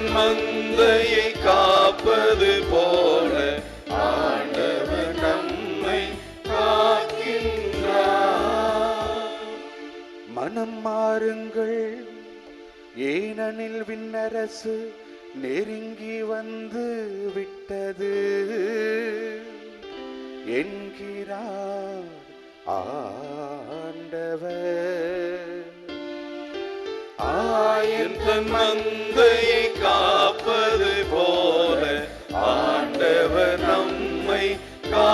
தன் மந்தையை காப்பது போல ஆண்டவர் நம்மை காக்கின்றார். மனம் மாறுங்கள். ஏனெனில் விண்ணரசு நெருங்கி வந்து விட்டது. என்கிறார் ஆண்டவர். தன் மந்தையை காப்பது போல ஆண்டவர் நம்மை கா